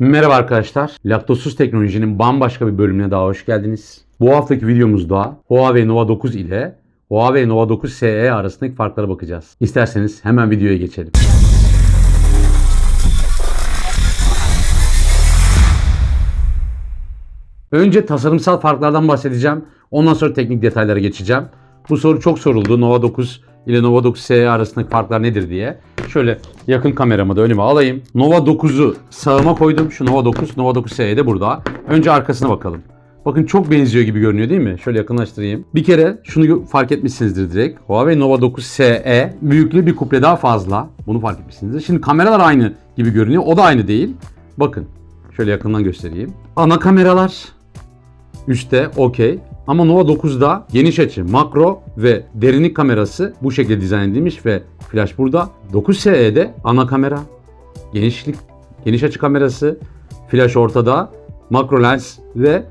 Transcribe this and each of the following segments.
Merhaba arkadaşlar. Laktozsuz teknolojinin bambaşka bir bölümüne daha hoş geldiniz. Bu haftaki videomuzda Huawei Nova 9 ile Huawei Nova 9 SE arasındaki farklara bakacağız. İsterseniz hemen videoya geçelim. Önce tasarımsal farklardan bahsedeceğim. Ondan sonra teknik detaylara geçeceğim. Bu soru çok soruldu. Nova 9 ile Nova 9 SE arasındaki farklar nedir diye. Şöyle yakın kameramı da önüme alayım. Nova 9'u sağıma koydum. Şu Nova 9, Nova 9 SE de burada. Önce arkasına bakalım. Bakın çok benziyor gibi görünüyor değil mi? Şöyle yakınlaştırayım. Bir kere şunu fark etmişsinizdir direkt. Huawei Nova 9 SE büyüklüğü bir kuple daha fazla. Bunu fark etmişsinizdir. Şimdi kameralar aynı gibi görünüyor. O da aynı değil. Bakın. Şöyle yakından göstereyim. Ana kameralar Üste okey. Ama Nova 9'da geniş açı, makro ve derinlik kamerası bu şekilde dizayn edilmiş ve flash burada. 9SE'de ana kamera, genişlik, geniş açı kamerası, flash ortada, makro lens ve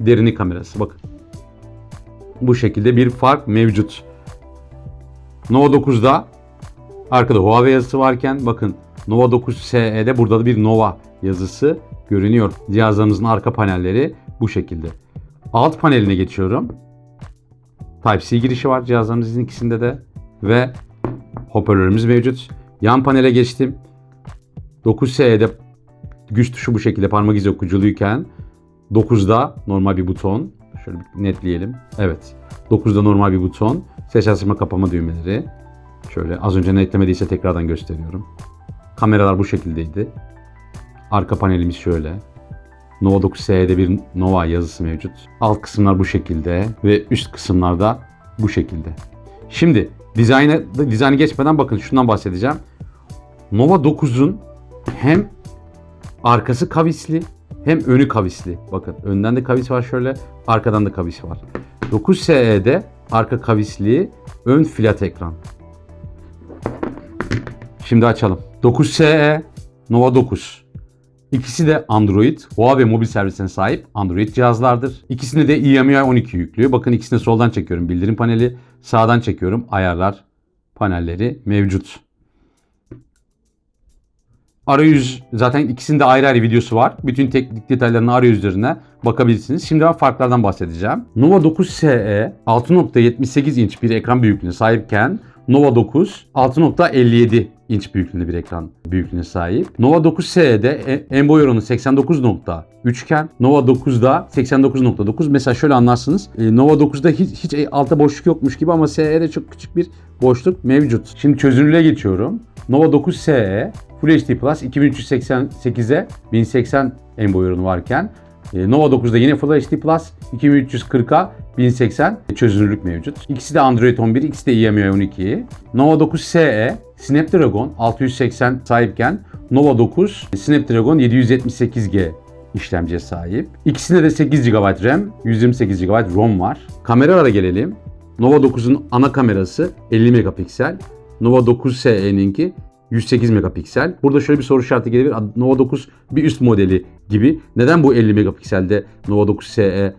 derinlik kamerası. Bakın. Bu şekilde bir fark mevcut. Nova 9'da arkada Huawei yazısı varken bakın Nova 9 SE'de burada da bir Nova yazısı görünüyor. Cihazlarımızın arka panelleri bu şekilde. Alt paneline geçiyorum. Type-C girişi var cihazlarımızın ikisinde de ve hoparlörümüz mevcut. Yan panele geçtim. 9S'de güç tuşu bu şekilde parmak izi okuyuculuyken 9'da normal bir buton. Şöyle bir netleyelim. Evet. 9'da normal bir buton. Ses açma kapama düğmeleri. Şöyle az önce netlemediyse tekrardan gösteriyorum. Kameralar bu şekildeydi. Arka panelimiz şöyle. Nova 9S'de bir Nova yazısı mevcut. Alt kısımlar bu şekilde ve üst kısımlarda bu şekilde. Şimdi dizayna, dizaynı geçmeden bakın şundan bahsedeceğim. Nova 9'un hem arkası kavisli hem önü kavisli. Bakın önden de kavis var şöyle, arkadan da kavis var. 9SE'de arka kavisli, ön flat ekran. Şimdi açalım. 9SE Nova 9. İkisi de Android, Huawei mobil servisine sahip Android cihazlardır. İkisinde de EMUI 12 yüklü. Bakın ikisini soldan çekiyorum. Bildirim paneli, sağdan çekiyorum. Ayarlar panelleri mevcut. Arayüz zaten ikisinde ayrı ayrı videosu var. Bütün teknik detaylarını arayüzlerine bakabilirsiniz. Şimdi ben farklardan bahsedeceğim. Nova 9 SE 6.78 inç bir ekran büyüklüğüne sahipken Nova 9 6.57 inç büyüklüğünde bir ekran büyüklüğüne sahip. Nova 9 SE'de e- en boy oranı 89.3 iken Nova 9'da 89.9. Mesela şöyle anlarsınız. e, Nova 9'da hiç, hiç e- altta boşluk yokmuş gibi ama SE'de çok küçük bir boşluk mevcut. Şimdi çözünürlüğe geçiyorum. Nova 9 SE Full HD Plus 2388'e 1080 en boy oranı varken Nova 9'da yine Full HD Plus 2340'a 1080 çözünürlük mevcut. İkisi de Android 11, ikisi de EMUI 12. Nova 9 SE Snapdragon 680 sahipken Nova 9 Snapdragon 778G işlemciye sahip. İkisinde de 8 GB RAM, 128 GB ROM var. Kameralara gelelim. Nova 9'un ana kamerası 50 megapiksel. Nova 9 SE'ninki 108 megapiksel. Burada şöyle bir soru işareti gelebilir. Nova 9 bir üst modeli gibi. Neden bu 50 megapikselde Nova 9 SE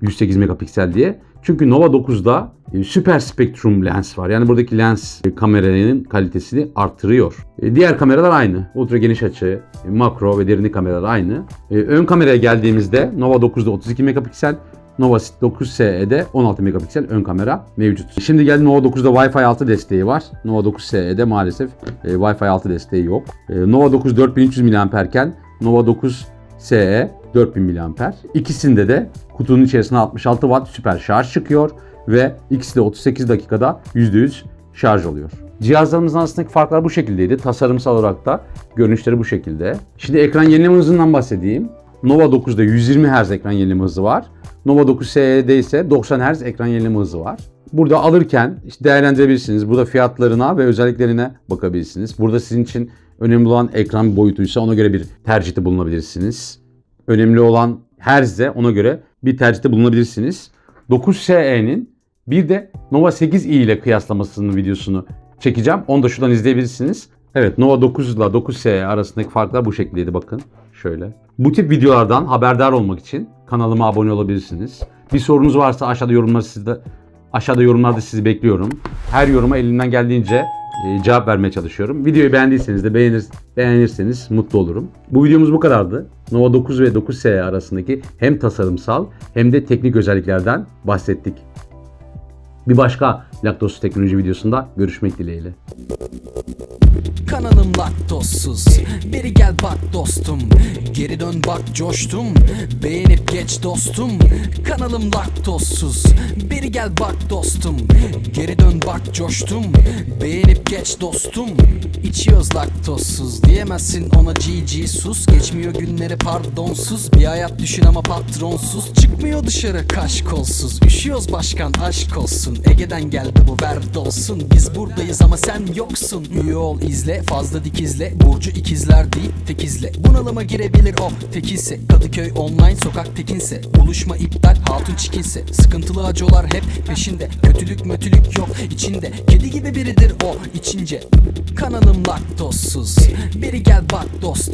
108 megapiksel diye? Çünkü Nova 9'da e, süper spektrum lens var. Yani buradaki lens e, kameranın kalitesini arttırıyor. E, Diğer kameralar aynı. Ultra geniş açı, makro ve derinlik kameralar aynı. Ön kameraya geldiğimizde Nova 9'da 32 megapiksel, Nova 9 SE'de 16 megapiksel ön kamera mevcut. Şimdi geldi Nova 9'da Wi-Fi 6 desteği var. Nova 9 SE'de maalesef Wi-Fi 6 desteği yok. Nova 9 4300 mAh Nova 9 SE 4000 mAh. İkisinde de kutunun içerisine 66 Watt süper şarj çıkıyor ve ikisi de 38 dakikada %100 şarj oluyor. Cihazlarımızın arasındaki farklar bu şekildeydi. Tasarımsal olarak da görünüşleri bu şekilde. Şimdi ekran yenileme hızından bahsedeyim. Nova 9'da 120 Hz ekran yenileme hızı var. Nova 9 SE'de ise 90 Hz ekran yenileme hızı var. Burada alırken işte değerlendirebilirsiniz. Burada fiyatlarına ve özelliklerine bakabilirsiniz. Burada sizin için önemli olan ekran boyutuysa ona göre bir tercihte bulunabilirsiniz. Önemli olan Herz'de ona göre bir tercihte bulunabilirsiniz. 9SE'nin bir de Nova 8i ile kıyaslamasının videosunu çekeceğim. Onu da şuradan izleyebilirsiniz. Evet Nova 9 ile 9SE arasındaki farklar bu şekildeydi bakın. Şöyle. Bu tip videolardan haberdar olmak için kanalıma abone olabilirsiniz. Bir sorunuz varsa aşağıda yorumları sizde aşağıda yorumlarda sizi bekliyorum. Her yoruma elimden geldiğince e, cevap vermeye çalışıyorum. Videoyu beğendiyseniz de beğenir, beğenirseniz mutlu olurum. Bu videomuz bu kadardı. Nova 9 ve 9S arasındaki hem tasarımsal hem de teknik özelliklerden bahsettik. Bir başka laktozsuz teknoloji videosunda görüşmek dileğiyle. Kanalım laktozsuz. Beri gel bak dostum. Geri dön bak coştum. Beğenip geç dostum. Kanalım laktozsuz. Beri gel bak dostum. Geri dön bak coştum. Beğenip geç dostum. İçiyoruz laktozsuz. Diyemezsin ona GG sus. Geçmiyor günleri pardonsuz. Bir hayat düşün ama patronsuz. Çıkmıyor dışarı kaş kolsuz Üşüyoruz başkan aşk olsun. Ege'den geldi bu ver olsun. Biz buradayız ama sen yoksun. Üye ol izle fazla dikizle Burcu ikizler değil tekizle. Bunalıma girebilir o tekilse. Kadıköy online sokak tekinse. Buluşma iptal hatun çikinse Sıkıntılı acılar hep peşinde. Kötülük mötülük yok içinde. Kedi gibi biridir o içince. Kanalım laktozsuz. Beri gel bak dostum